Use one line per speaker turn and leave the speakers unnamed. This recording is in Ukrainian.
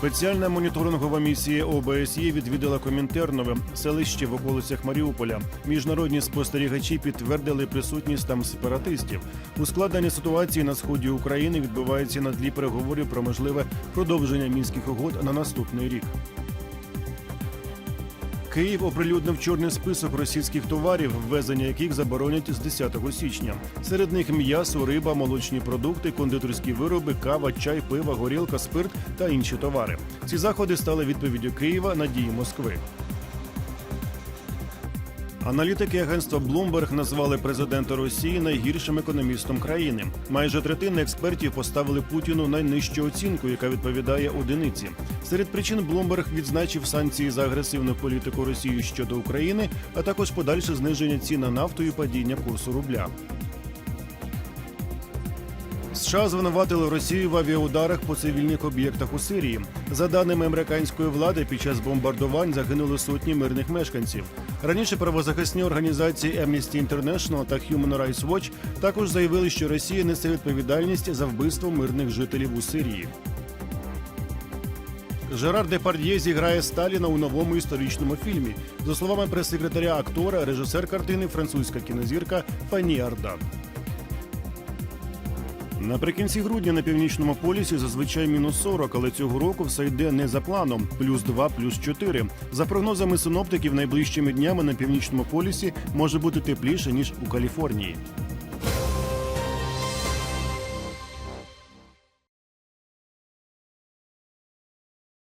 Спеціальна моніторингова місія ОБСЄ відвідала Комінтернове селище в околицях Маріуполя. Міжнародні спостерігачі підтвердили присутність там сепаратистів. Ускладнення ситуації на сході України відбувається на тлі переговорів про можливе продовження мінських угод на наступний рік. Київ оприлюднив чорний список російських товарів, ввезення яких заборонять з 10 січня. Серед них м'ясо, риба, молочні продукти, кондитерські вироби, кава, чай, пиво, горілка, спирт та інші товари. Ці заходи стали відповіддю Києва на дії Москви. Аналітики агентства Bloomberg назвали президента Росії найгіршим економістом країни. Майже третина експертів поставили Путіну найнижчу оцінку, яка відповідає одиниці. Серед причин Bloomberg відзначив санкції за агресивну політику Росії щодо України, а також подальше зниження цін на нафту і падіння курсу рубля. США звинуватили Росію в авіаударах по цивільних об'єктах у Сирії. За даними американської влади, під час бомбардувань загинули сотні мирних мешканців. Раніше правозахисні організації Amnesty International та Human Rights Watch також заявили, що Росія несе відповідальність за вбивство мирних жителів у Сирії. Жерар Депард'є зіграє Сталіна у новому історичному фільмі. За словами прес-секретаря актора, режисер картини французька кінозірка Фані Ардан. Наприкінці грудня на північному полюсі зазвичай мінус 40, але цього року все йде не за планом. Плюс 2, плюс 4. За прогнозами синоптиків, найближчими днями на північному полюсі може бути тепліше ніж у Каліфорнії.